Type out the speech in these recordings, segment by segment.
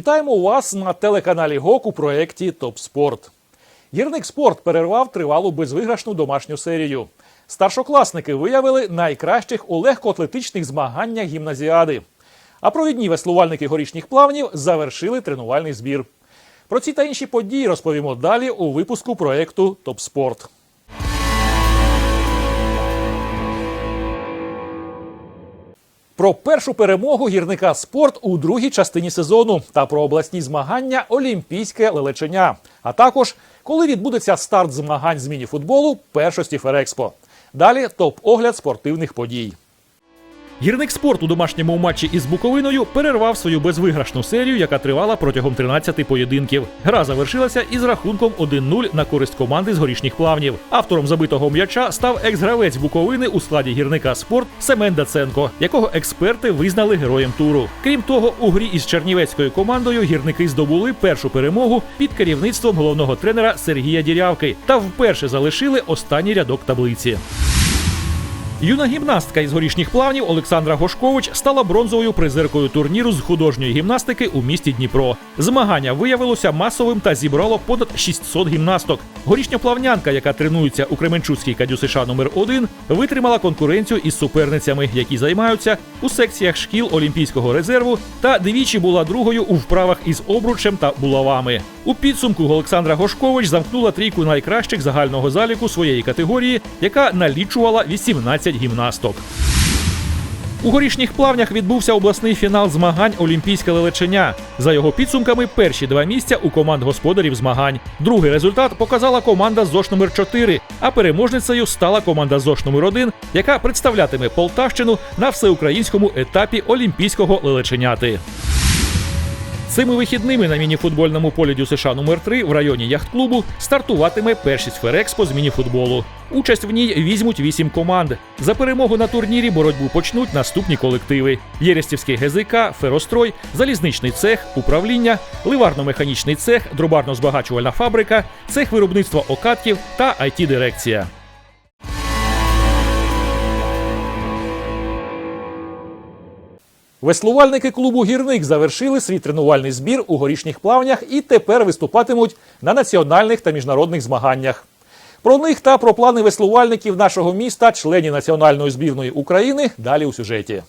Вітаємо вас на телеканалі ГОК у проєкті Топ Спорт. Гірник спорт перервав тривалу безвиграшну домашню серію. Старшокласники виявили найкращих у легкоатлетичних змаганнях гімназіади. А провідні веслувальники горішніх плавнів завершили тренувальний збір. Про ці та інші події розповімо далі у випуску проєкту Топ Спорт. Про першу перемогу гірника спорт у другій частині сезону та про обласні змагання Олімпійське лелечення. А також коли відбудеться старт змагань з мініфутболу першості Ферекспо. Далі топ-огляд спортивних подій. Гірник спорт у домашньому матчі із Буковиною перервав свою безвиграшну серію, яка тривала протягом 13 поєдинків. Гра завершилася із рахунком 1-0 на користь команди з горішніх плавнів. Автором забитого м'яча став екс-гравець Буковини у складі гірника спорт Семен Даценко, якого експерти визнали героєм туру. Крім того, у грі із чернівецькою командою гірники здобули першу перемогу під керівництвом головного тренера Сергія Дірявки та вперше залишили останній рядок таблиці. Юна гімнастка із горішніх плавнів Олександра Гошкович стала бронзовою призеркою турніру з художньої гімнастики у місті Дніпро. Змагання виявилося масовим та зібрало понад 600 гімнасток. Горішня плавнянка, яка тренується у Кременчуцькій кадю США номер 1 витримала конкуренцію із суперницями, які займаються у секціях шкіл Олімпійського резерву, та двічі була другою у вправах із обручем та булавами. У підсумку Олександра Гошкович замкнула трійку найкращих загального заліку своєї категорії, яка налічувала 18 гімнасток. У горішніх плавнях відбувся обласний фінал змагань Олімпійське лелечення. За його підсумками, перші два місця у команд господарів змагань. Другий результат показала команда ЗОШ номер 4 а переможницею стала команда ЗОШ номер 1 яка представлятиме Полтавщину на всеукраїнському етапі Олімпійського лелеченяти. Цими вихідними на мініфутбольному полі ДЮСШ номер 3 в районі яхт-клубу стартуватиме першість Ферекспо з мініфутболу. Участь в ній візьмуть вісім команд. За перемогу на турнірі боротьбу почнуть наступні колективи: Єрестівський ГЗК, Ферострой, Залізничний цех, управління, ливарно-механічний цех, дробарно-збагачувальна фабрика, цех виробництва окатків та it дирекція Веслувальники клубу Гірник завершили свій тренувальний збір у горішніх плавнях і тепер виступатимуть на національних та міжнародних змаганнях. Про них та про плани веслувальників нашого міста, членів національної збірної України, далі у сюжеті.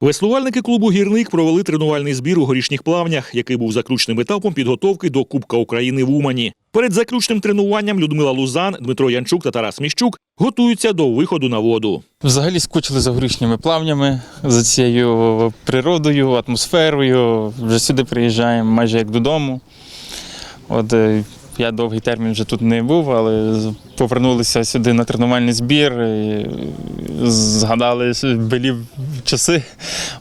Веслувальники клубу Гірник провели тренувальний збір у горішніх плавнях, який був заключним етапом підготовки до Кубка України в Умані. Перед заключним тренуванням Людмила Лузан, Дмитро Янчук та Тарас Міщук готуються до виходу на воду. Взагалі скучили за горішніми плавнями, за цією природою, атмосферою. Вже сюди приїжджаємо майже як додому. От е, я довгий термін вже тут не був, але повернулися сюди на тренувальний збір, і згадали белі часи.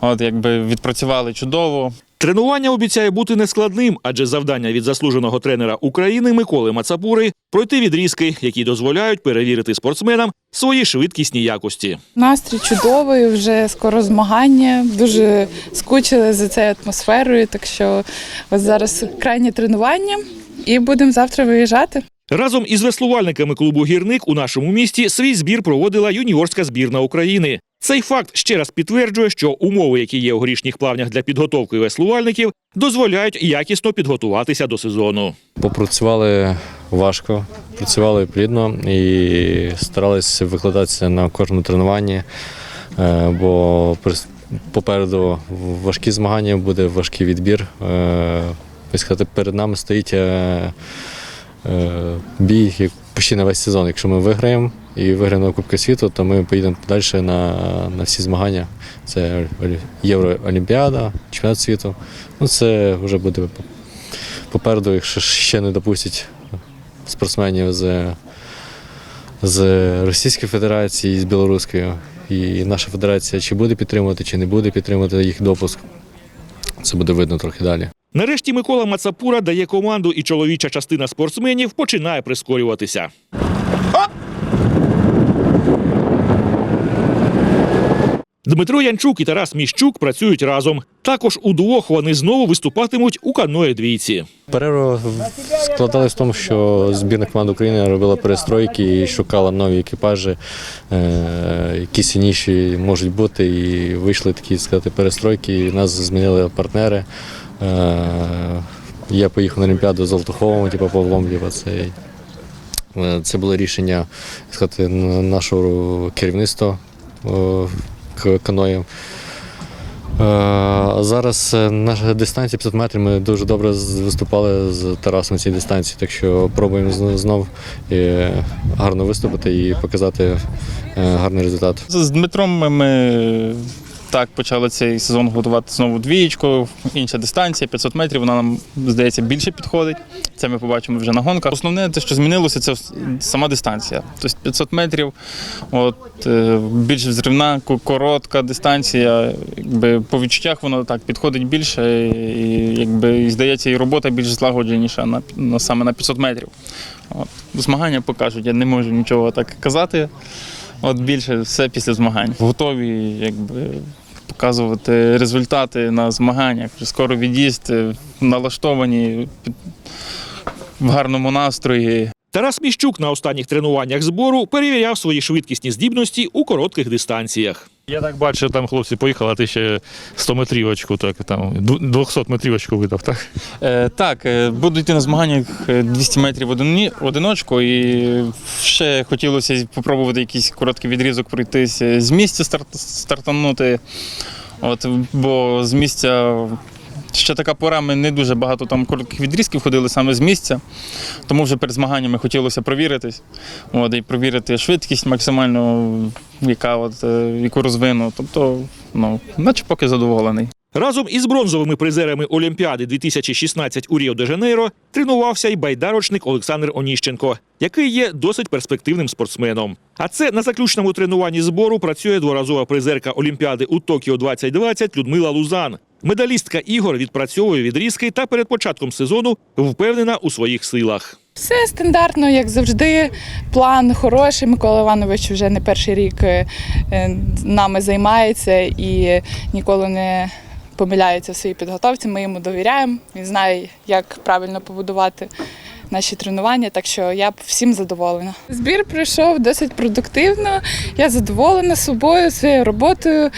От якби відпрацювали чудово. Тренування обіцяє бути нескладним, адже завдання від заслуженого тренера України Миколи Мацапури пройти відрізки, які дозволяють перевірити спортсменам свої швидкісні якості. Настрій чудовий, вже скоро змагання. Дуже скучили за цією атмосферою. Так що ось зараз крайнє тренування і будемо завтра виїжджати. Разом із веслувальниками клубу Гірник у нашому місті свій збір проводила юніорська збірна України. Цей факт ще раз підтверджує, що умови, які є у горішніх плавнях для підготовки веслувальників, дозволяють якісно підготуватися до сезону. Попрацювали важко, працювали плідно і старалися викладатися на кожному тренуванні, е, бо попереду важкі змагання, буде важкий відбір. Так сказати, перед нами стоїть е, е, бій почти на весь сезон. Якщо ми виграємо і виграємо Кубка світу, то ми поїдемо далі на, на всі змагання. Це Олі- Євроолімпіада, чемпіонат світу. Ну, це вже буде попереду, якщо ще не допустять спортсменів з, з Російської Федерації з Білоруської. І наша федерація чи буде підтримувати, чи не буде підтримувати їх допуск. Це буде видно трохи далі. Нарешті Микола Мацапура дає команду, і чоловіча частина спортсменів починає прискорюватися. Дмитро Янчук і Тарас Міщук працюють разом. Також удвох вони знову виступатимуть у каное двійці. Перерва складалась в тому, що збірна команда України робила перестройки і шукала нові екіпажі, е, які сильніші можуть бути. І вийшли такі сказати, перестройки. І нас змінили партнери. Е, Я поїхав на Олімпіаду з Алтуховим, типу Павлом, типу, це, е, це було рішення сказати, нашого керівництва к- каноїв. Е, А зараз наша дистанція 500 метрів. Ми дуже добре виступали з Тарасом на цій дистанції, так що пробуємо зн- знов гарно виступити і показати гарний результат. З Дмитром ми, ми так почали цей сезон готувати знову двієчку, інша дистанція, 500 метрів, вона нам, здається, більше підходить. Це ми побачимо вже на гонках. Основне, те, що змінилося, це сама дистанція. Тобто 500 метрів, от, е, більш взривна, коротка дистанція. Якби, по відчуттях воно так підходить більше, і, якби, і здається, і робота більш злагодженіша на, на, саме на 500 метрів. От. Змагання покажуть, я не можу нічого так казати. От більше все після змагань. Готові якби, показувати результати на змаганнях. Скоро від'їзд, е, налаштовані в гарному настрої. Тарас Міщук на останніх тренуваннях збору перевіряв свої швидкісні здібності у коротких дистанціях. Я так бачу, там хлопці поїхали, а ти ще 100 метрівочку, так там 200 метрівочку видав, так? Е, так, е, буду йти на змаганнях е, 200 метрів в одині- в одиночку, і ще хотілося спробувати якийсь короткий відрізок пройтися з місця старт, стартанути. От, бо з місця ще така пора, ми не дуже багато там коротких відрізків ходили саме з місця. Тому вже перед змаганнями хотілося провіритись. От, і провірити швидкість максимально, яка от, е, яку розвину. Тобто, ну, наче поки задоволений. Разом із бронзовими призерами Олімпіади 2016 у Ріо-де-Жанейро тренувався й байдарочник Олександр Оніщенко, який є досить перспективним спортсменом. А це на заключному тренуванні збору працює дворазова призерка Олімпіади у Токіо 2020 Людмила Лузан. Медалістка ігор відпрацьовує відрізки та перед початком сезону впевнена у своїх силах. Все стандартно, як завжди. План хороший. Микола Іванович вже не перший рік е, е, нами займається і ніколи не помиляється в своїй підготовці. Ми йому довіряємо. Він знає, як правильно побудувати наші тренування, так що я всім задоволена. Збір пройшов досить продуктивно. Я задоволена собою, своєю роботою.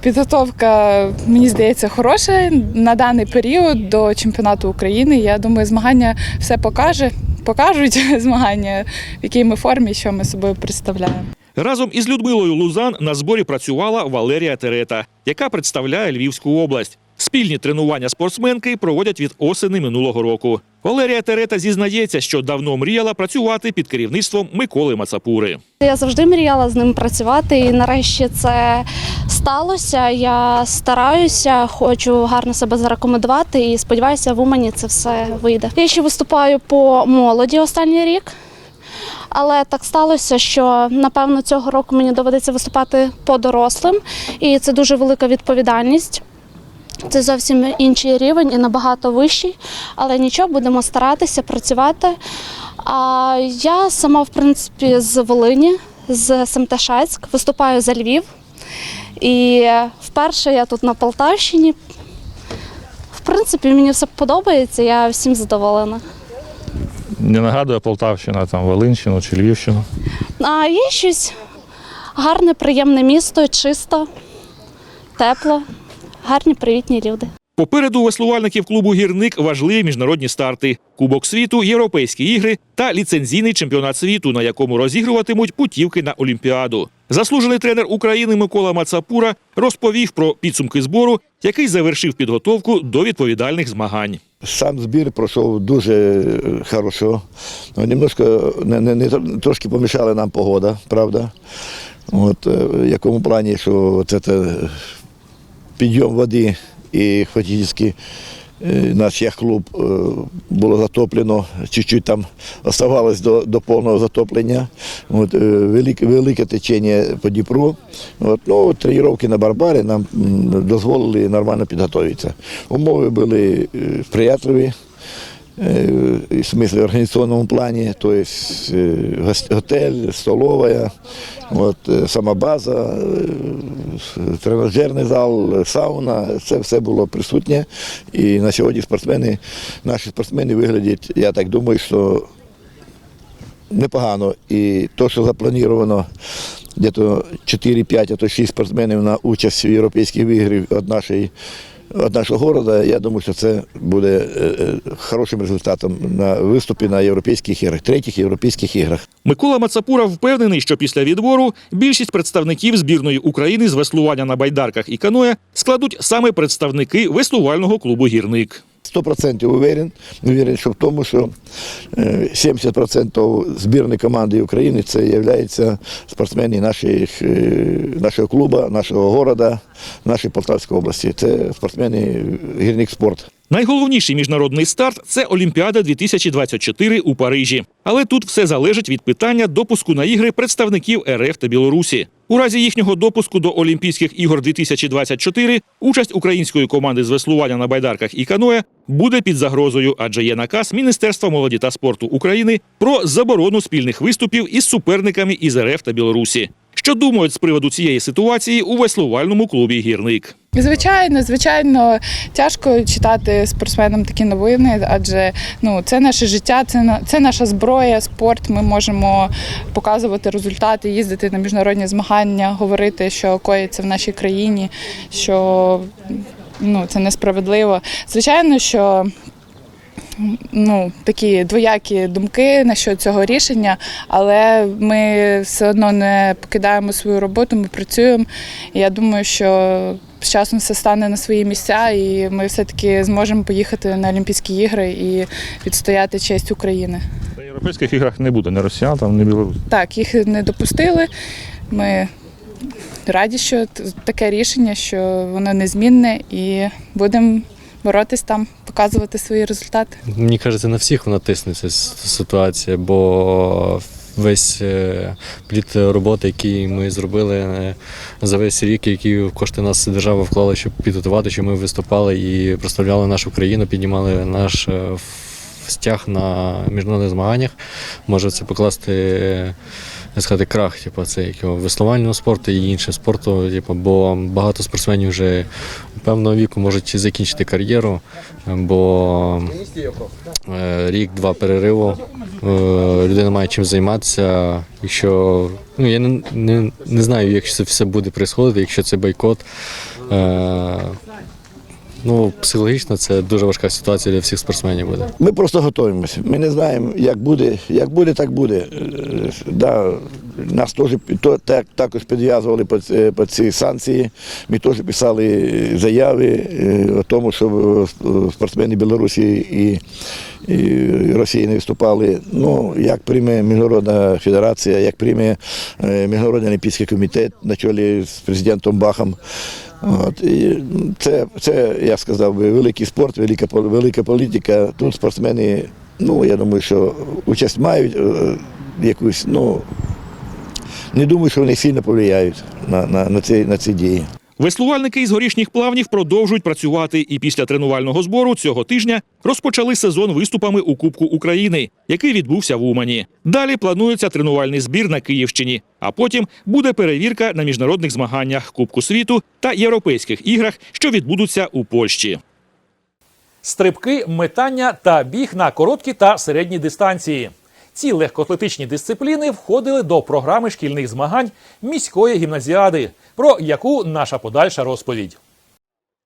Підготовка, мені здається, хороша на даний період до чемпіонату України. Я думаю, змагання все покаже. Покажуть змагання, в якій ми формі, що ми собою представляємо. Разом із Людмилою Лузан на зборі працювала Валерія Терета, яка представляє Львівську область. Спільні тренування спортсменки проводять від осени минулого року. Валерія Терета зізнається, що давно мріяла працювати під керівництвом Миколи Мацапури. Я завжди мріяла з ним працювати, і нарешті це сталося. Я стараюся, хочу гарно себе зарекомендувати і сподіваюся, в Умані це все вийде. Я ще виступаю по молоді останній рік. Але так сталося, що напевно цього року мені доведеться виступати по дорослим, і це дуже велика відповідальність. Це зовсім інший рівень і набагато вищий, але нічого, будемо старатися працювати. А я сама, в принципі, з Волині, з СМТ Шацьк, виступаю за Львів. І вперше я тут на Полтавщині. В принципі, мені все подобається, я всім задоволена. Не нагадує Полтавщина, там Волинщину чи Львівщину. А є щось гарне, приємне місто, чисто, тепло, гарні привітні люди. Попереду веслувальників клубу гірник важливі міжнародні старти: Кубок світу, Європейські ігри та ліцензійний чемпіонат світу, на якому розігруватимуть путівки на Олімпіаду. Заслужений тренер України Микола Мацапура розповів про підсумки збору, який завершив підготовку до відповідальних змагань. Сам збір пройшов дуже е, хорошо. Ну, Немножко не, не, не трошки помішала нам погода, правда. От, е, в якому плані, що це підйом води і фактично е, наш яхт-клуб е, було затоплено, чуть-чуть там оставалось до, до повного затоплення. От, е, велике, велике течення по Дніпру. От, ну, тренування на Барбарі нам дозволили нормально підготуватися. Умови були сприятливі. е, В смысле организационном плане, то есть э, готель, столовая, от, е, сама база, тренажерний зал, сауна, це все було присутнє. І на сьогодні спортсмени, наші спортсмени виглядять, я так думаю, що непогано. І то, що заплановано десь 4-5, а то 6 спортсменів на участь в європейських іграх від нашої від нашого міста. Я думаю, що це буде е, е, хорошим результатом на виступі на європейських іграх, третіх європейських іграх. Микола Мацапура впевнений, що після відбору більшість представників збірної України з веслування на байдарках і каноє складуть саме представники веслувального клубу Гірник. 100% уверен, уверен, що в тому, що е, 70% збірної команди України це є спортсмени наших, е, нашого клубу, нашого міста, нашої Полтавської області. Це спортсмени гірник спорт. Найголовніший міжнародний старт це Олімпіада 2024 у Парижі. Але тут все залежить від питання допуску на ігри представників РФ та Білорусі. У разі їхнього допуску до Олімпійських ігор 2024 участь української команди з веслування на байдарках і каное буде під загрозою, адже є наказ Міністерства молоді та спорту України про заборону спільних виступів із суперниками із РФ та Білорусі. Що думають з приводу цієї ситуації у веслувальному клубі Гірник? Звичайно, звичайно, тяжко читати спортсменам такі новини, адже ну це наше життя, це це наша зброя, спорт. Ми можемо показувати результати, їздити на міжнародні змагання, говорити, що коїться в нашій країні, що ну це несправедливо. Звичайно, що. Ну, такі двоякі думки насчет цього рішення, але ми все одно не покидаємо свою роботу, ми працюємо. І я думаю, що з часом все стане на свої місця, і ми все-таки зможемо поїхати на Олімпійські ігри і відстояти честь України. На європейських іграх не буде ні росіян, там, ні білорус. Так, їх не допустили. Ми раді, що таке рішення, що воно незмінне, і будемо боротись там, показувати свої результати. Мені кажеться, на всіх вона тисне ця ситуація, бо весь е, плід роботи, який ми зробили е, за весь рік, які кошти нас держава вклала, щоб підготувати, щоб ми виступали і прославляли нашу країну, піднімали наш е, стяг на міжнародних змаганнях, може це покласти. Е, сказати, крах, типу, це як веслувального спорту і іншого спорту, типу, бо багато спортсменів вже певного віку можуть закінчити кар'єру, бо е, рік-два перериву, е, людина має чим займатися. Якщо ну я не, не, не знаю, як це все буде відбуватися, якщо це бойкот. Ну, психологічно це дуже важка ситуація для всіх спортсменів буде. Ми просто готуємося. Ми не знаємо, як буде. Як буде, так буде. Е, Да, нас теж то- так, також підв'язували під, е, під ці санкції. Ми теж писали заяви е, о тому, щоб е, спортсмени Білорусі і, і Росії не виступали. Ну, як прийме Міжнародна федерація, як прийме е, Міжнародний олімпійський комітет на чолі з президентом Бахом. От, і це, це, я сказав би, великий спорт, велика, велика політика. Тут спортсмени, ну, я думаю, що участь мають е, якусь, ну, не думаю, що вони сильно повлияють на, на, на, ці, на ці дії. Веслувальники із горішніх плавнів продовжують працювати і після тренувального збору цього тижня розпочали сезон виступами у Кубку України, який відбувся в Умані. Далі планується тренувальний збір на Київщині, а потім буде перевірка на міжнародних змаганнях Кубку світу та європейських іграх, що відбудуться у Польщі. Стрибки, метання та біг на короткі та середні дистанції. Ці легкоатлетичні дисципліни входили до програми шкільних змагань міської гімназіади, про яку наша подальша розповідь.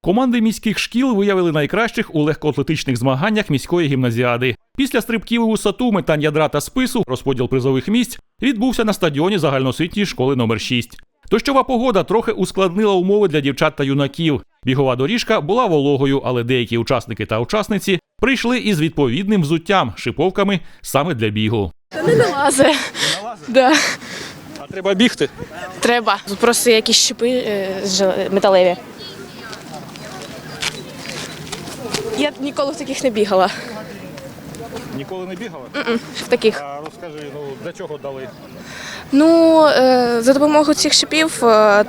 Команди міських шкіл виявили найкращих у легкоатлетичних змаганнях міської гімназіади. Після стрибків у висоту, метань ядра та спису, розподіл призових місць відбувся на стадіоні загальноосвітньої школи номер 6. Дощова погода трохи ускладнила умови для дівчат та юнаків. Бігова доріжка була вологою, але деякі учасники та учасниці прийшли із відповідним взуттям, шиповками саме для бігу. Лазе. Да. А треба бігти. Треба. Просто якісь щепи е, металеві. Я ніколи в таких не бігала. Ніколи не бігала. В таких. А розкажи, ну для чого дали? Ну, е, за допомогою цих щепів е,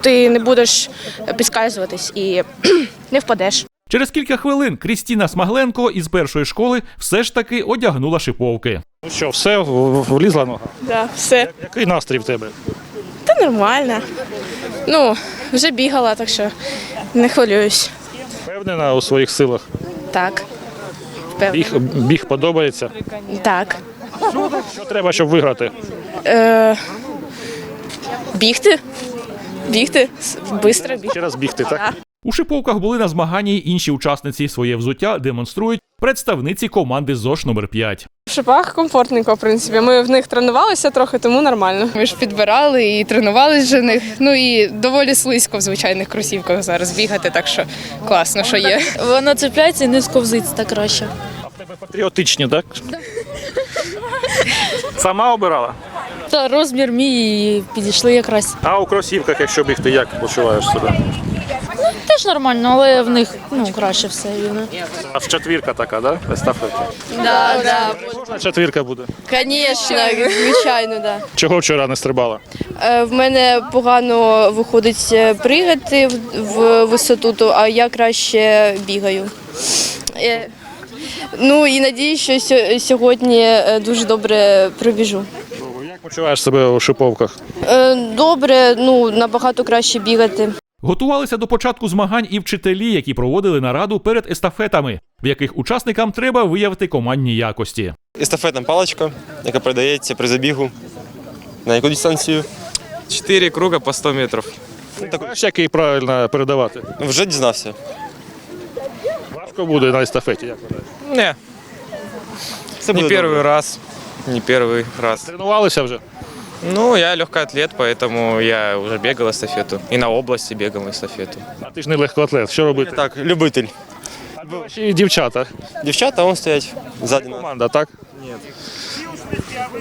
ти не будеш підскальзуватись і не впадеш. Через кілька хвилин Крістіна Смагленко із першої школи все ж таки одягнула шиповки. Ну що, все влізла нога. Да, все. Який настрій в тебе? Та нормально. Ну, вже бігала, так що не хвилююсь. Впевнена у своїх силах. Так. Впевнена. Біг, біг подобається. Так. Що треба, щоб виграти? Е, бігти. Бігти. Бистро бігти. Ще раз бігти, так? У Шиповках були на змаганні й інші учасниці. Своє взуття демонструють представниці команди ЗОШ номер 5 В шипах комфортненько, в принципі. Ми в них тренувалися трохи, тому нормально. Ми ж підбирали і тренувалися вже в них. Ну і доволі слизько в звичайних кросівках зараз бігати, так що класно, що є. Воно цепляється і не сковзиться так краще. А в тебе патріотичні, так? Сама обирала? Та розмір мій і підійшли якраз. А у кросівках, якщо бігти, як почуваєш себе? Теж нормально, але в них ну краще все вірно. А ж четвірка така, да? Естафета. Да, да. Можна четвірка буде. Звісно, звичайно, да. Чого вчора не стрибала? Е, В мене погано виходить е, пригати в- в висоту, то- а я краще бігаю. Е, Ну і надію, що сьо- сьогодні е, дуже добре пробіжу. Як почуваєш себе у шиповках? Е, Добре, ну набагато краще бігати. Готувалися до початку змагань і вчителі, які проводили нараду перед естафетами, в яких учасникам треба виявити командні якості. естафетна паличка, яка передається при забігу. На яку дистанцію? Чотири круга по 100 метрів. Знаєш, як її правильно передавати? Ну, Вже дізнався. Важко буде на естафеті. Як вважаєш? Не, Це не перший раз. Не перший раз. Тренувалися вже? Ну, я легкий атлет, поэтому я уже бегал эстафету. И на области бегал эстафету. А ти ж не легкоатлет. Що робити? Так, любитель. А ваші дівчата. Дівчата вон стоять ззаді нас. Команда, так?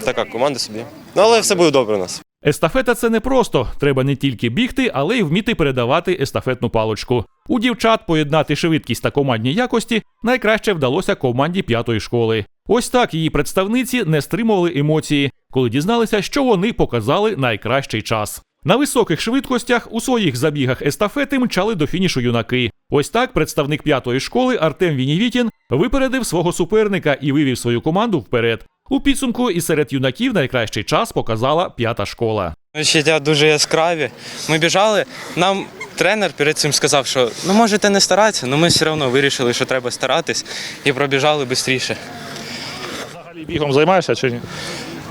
Така команда собі. Ну, але все буде добре у нас. Естафета це не просто. Треба не тільки бігти, але й вміти передавати естафетну паличку. У дівчат поєднати швидкість та командні якості найкраще вдалося команді п'ятої школи. Ось так її представниці не стримували емоції, коли дізналися, що вони показали найкращий час. На високих швидкостях у своїх забігах естафети мчали до фінішу юнаки. Ось так представник п'ятої школи Артем Вінівітін випередив свого суперника і вивів свою команду вперед. У підсумку і серед юнаків найкращий час показала п'ята школа. Відчуття дуже яскраві. Ми біжали. Нам тренер перед цим сказав, що ну можете не старатися, але ми все одно вирішили, що треба старатись і пробіжали швидше. Взагалі бігом займаєшся чи ні?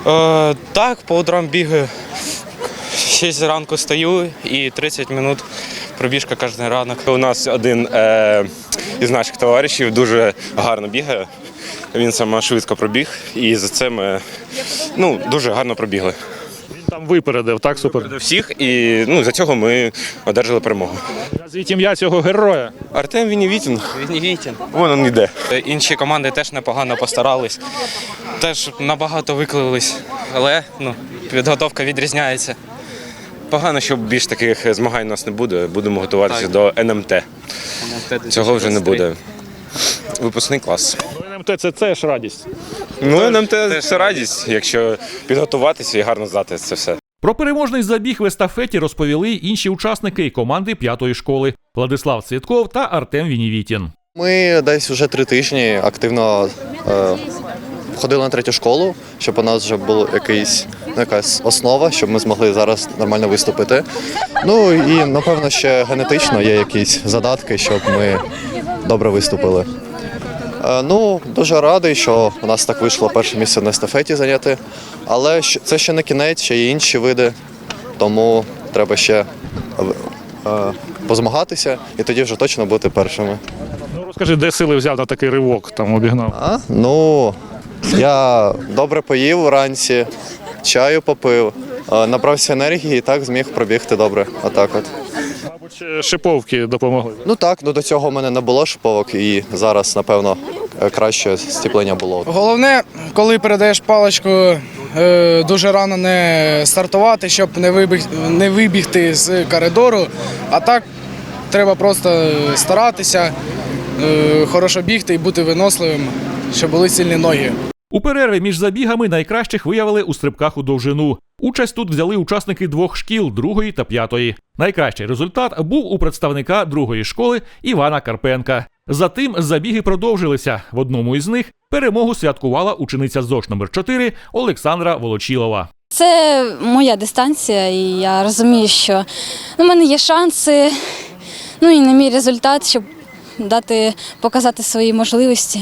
Е, так, по утрам бігаю. 6 ранку стою і 30 минут пробіжка кожен ранок. У нас один е, із наших товаришів дуже гарно бігає. Він саме швидко пробіг, і за це ми ну, дуже гарно пробігли. Там випередив, так супер. До всіх, і ну, за цього ми одержали перемогу. Назвіть ім'я цього героя. Артем Вінівітін, Вінівітін. вон він йде. Інші команди теж непогано постарались, теж набагато виклились, але ну, підготовка відрізняється. Погано, що більш таких змагань у нас не буде. Будемо готуватися Так. до НМТ. Цього вже не буде. Випускний клас. НМТ це теж радість. Ну, НМТ це радість, якщо підготуватися і гарно здати це все. Про переможний забіг в естафеті розповіли й інші учасники команди п'ятої школи Владислав Цвітков та Артем Вінівітін. Ми десь вже три тижні активно е, ходили на третю школу, щоб у нас вже була якийсь, ну, якась основа, щоб ми змогли зараз нормально виступити. Ну і напевно ще генетично є якісь задатки, щоб ми добре виступили. Е, ну, дуже радий, що у нас так вийшло перше місце на естафеті зайняти. Але це ще не кінець, ще є інші види, тому треба ще е, позмагатися і тоді вже точно бути першими. Ну розкажи, де сили взяв на такий ривок, там обігнав. А? Ну, я добре поїв вранці, чаю попив, набрався енергії і так зміг пробігти добре. Отак от. Мабуть, шиповки допомогли. Ну так, ну до цього в мене не було шиповок, і зараз, напевно, е, краще стіплення було. Головне, коли передаєш паличку, е, дуже рано не стартувати, щоб не вибіг, не вибігти з коридору. А так треба просто старатися, е, хорошо бігти і бути виносливим, щоб були сильні ноги. У перерві між забігами найкращих виявили у стрибках у довжину. Участь тут взяли учасники двох шкіл другої та п'ятої. Найкращий результат був у представника другої школи Івана Карпенка. Затим забіги продовжилися. В одному із них перемогу святкувала учениця ЗОШ номер 4 Олександра Волочілова. Це моя дистанція, і я розумію, що у мене є шанси, ну і на мій результат, щоб дати показати свої можливості.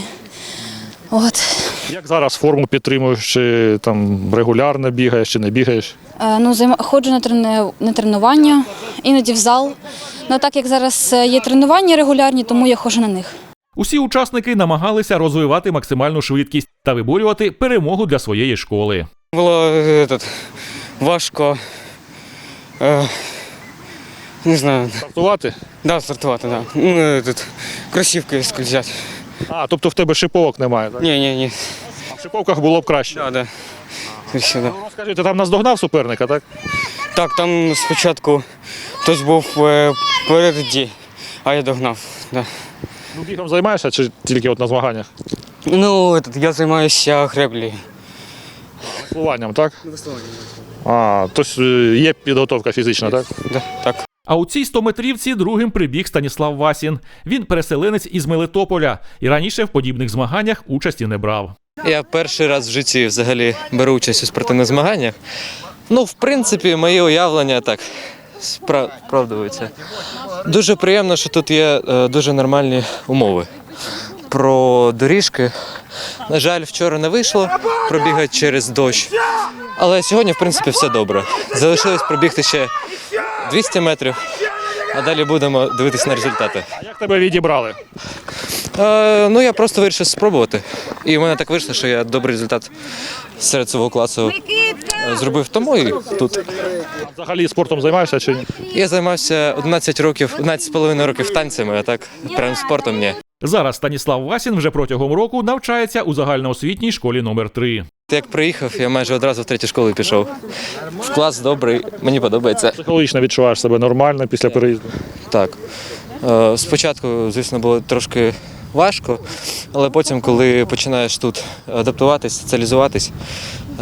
От. Як зараз форму підтримуєш, чи там регулярно бігаєш, чи не бігаєш? Е, Ну, займа- ходжу на, трене- на тренування, іноді в зал. Ну, так як зараз е, є тренування регулярні, тому я ходжу на них. Усі учасники намагалися розвивати максимальну швидкість та виборювати перемогу для своєї школи. Було е, этот, важко. Е, не знаю. Стартувати? Да, стартувати, да. Ну, этот, кросівки скользять. А, тобто в тебе шиповок немає, так? Ні, ні, ні. А в шиповках було б краще. Да, да. Все, да. Скажи, ти там наздогнав суперника, так? Так, там спочатку хтось був е, переді, а я догнав. Да. Ну, бігом займаєшся чи тільки от на змаганнях? Ну, этот, я займаюся греблею. Веслуванням, так? А, тобто е, є підготовка фізична, так? Да, так. А у цій 100-метрівці другим прибіг Станіслав Васін. Він переселенець із Мелитополя і раніше в подібних змаганнях участі не брав. Я перший раз в житті взагалі беру участь у спортивних змаганнях. Ну, в принципі, мої уявлення так спра- справдуються. Дуже приємно, що тут є е, дуже нормальні умови. Про доріжки. На жаль, вчора не вийшло пробігати через дощ. Але сьогодні, в принципі, все добре. Залишилось пробігти ще 200 метрів, а далі будемо дивитися на результати. А як тебе відібрали? Е, ну, я просто вирішив спробувати. І в мене так вийшло, що я добрий результат серед свого класу е, зробив тому і тут. Взагалі спортом займаєшся чи ні? Я займався 11 років, 11,5 років танцями, а так прям спортом ні. Зараз Станіслав Васін вже протягом року навчається у загальноосвітній школі номер 3 Як приїхав, я майже одразу в третю школу пішов. В клас добрий, мені подобається. Психологічно відчуваєш себе нормально після переїзду. Так. Е, Спочатку, звісно, було трошки важко, але потім, коли починаєш тут адаптуватись, соціалізуватись,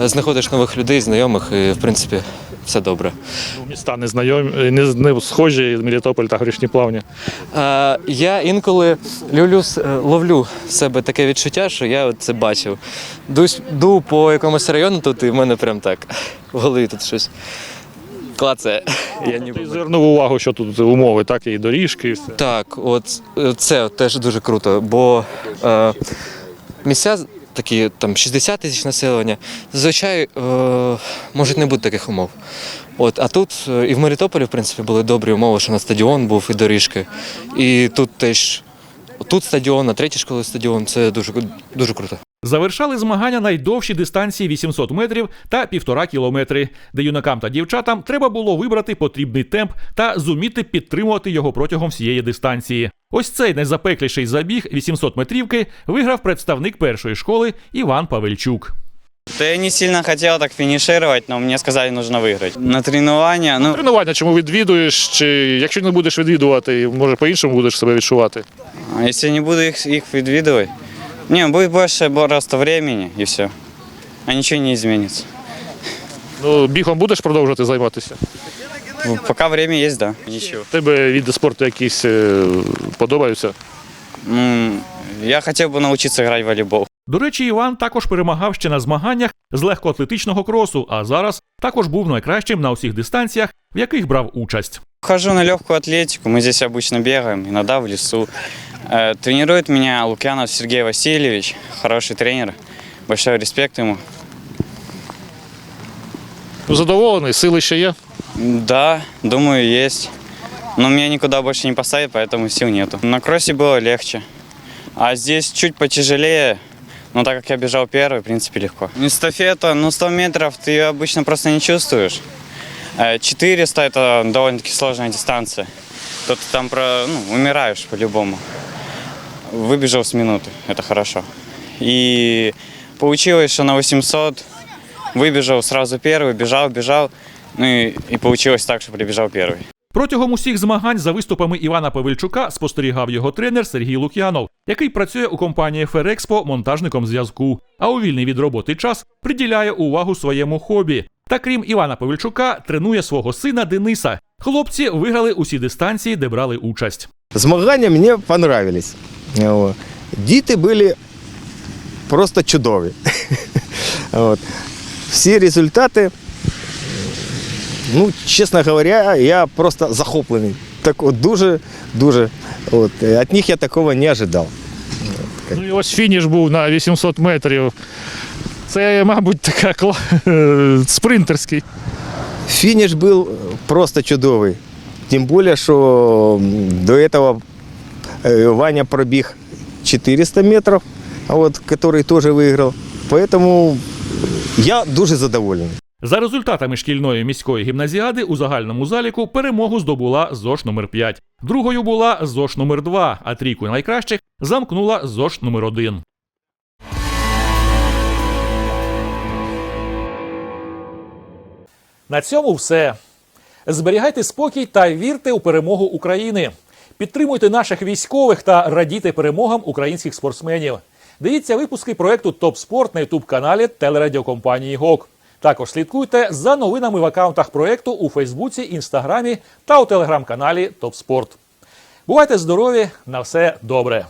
е, знаходиш нових людей, знайомих, і в принципі все добре. Ну, Міста не знайомі, не, не схожі Мелітополь та Горішні Плавні. Е, Я інколи люблю, е, ловлю в себе таке відчуття, що я це бачив. Дусь, ду по якомусь району тут, і в мене прям так в голові тут щось клацає. Я ніби... Ти звернув увагу, що тут умови, так і доріжки, і все. Так, от е, це теж дуже круто, бо е, місця такі там 60 тисяч населення, зазвичай е, можуть не бути таких умов. От, а тут е, і в Мелітополі, в принципі, були добрі умови, що на стадіон був і доріжки. І тут теж тут стадіон, на третій школі стадіон. Це дуже, дуже круто. Завершали змагання найдовші дистанції 800 метрів та півтора кілометри, де юнакам та дівчатам треба було вибрати потрібний темп та зуміти підтримувати його протягом всієї дистанції. Ось цей найзапекліший забіг 800 метрівки виграв представник першої школи Іван Павельчук. Да я не сильно хотел так финишировать, но мне сказали, що нужно выиграть. На тренування, ну, Тренування чому відвідуєш? Чи якщо не будеш відвідувати, може по-іншому будеш себе відчувати? а если не буду их, их відвідувати, не, будет больше просто времени и все. А ничего не изменится. Ну, бігом будеш продовжувати займатися? Ну, Пока время есть, да. Ничего. Тебе види спорту якісь е, подобаються? Ну, я хотел бы научиться играть в волейбол. До речі, Іван також перемагав ще на змаганнях з легкоатлетичного кросу, а зараз також був найкращим на усіх дистанціях, в яких брав участь. Хожу на легкую атлетику, мы здесь обычно бегаем, иногда в лесу. Э, Тренирует меня Лукьянов Сергей Васильевич, хороший тренер. Большой респект ему. Задоволений, сили ще є. Да, думаю, есть. Но меня никуда больше не поставят, поэтому сил нету. На кроссе было легче. А здесь чуть потяжелее. Но так как я бежал первый, в принципе, легко. Эстафета, ну 100 метров ты обычно просто не чувствуешь. Э, 400 это довольно-таки сложная дистанция. То ты там про, ну, умираешь по-любому. Выбежал с минуты, это хорошо. И получилось, что на 800 выбежал сразу первый, бежал, бежал. Ну и, и получилось так, что прибежал первый. Протягом усіх змагань за виступами Івана Павельчука спостерігав його тренер Сергій Лук'янов, який працює у компанії Ферекспо монтажником зв'язку, а у вільний від роботи час приділяє увагу своєму хобі. Та крім Івана Павельчука, тренує свого сина Дениса. Хлопці виграли усі дистанції, де брали участь. Змагання мені понравились. Діти були просто чудові. Всі результати, ну, чесно говоря, я просто захоплений. Так от дуже, дуже. От. Від них я такого не ожидав. Ну і ось фініш був на 800 метрів. Це, мабуть, така кла- е, спринтерський. Фініш був просто чудовий. Тим більше, що м, до цього е, Ваня пробіг 400 метрів, а от, який теж виграв. Тому я дуже задоволений. За результатами шкільної міської гімназіади у загальному заліку перемогу здобула ЗОШ номер 5 Другою була ЗОШ номер 2 а трійку найкращих замкнула ЗОШ номер 1 На цьому все. Зберігайте спокій та вірте у перемогу України. Підтримуйте наших військових та радійте перемогам українських спортсменів. Дивіться випуски проекту Топ Спорт на ютуб каналі телерадіокомпанії ГОК. Також слідкуйте за новинами в акаунтах проекту у Фейсбуці, Інстаграмі та у телеграм-каналі Топспорт. Бувайте здорові! На все добре!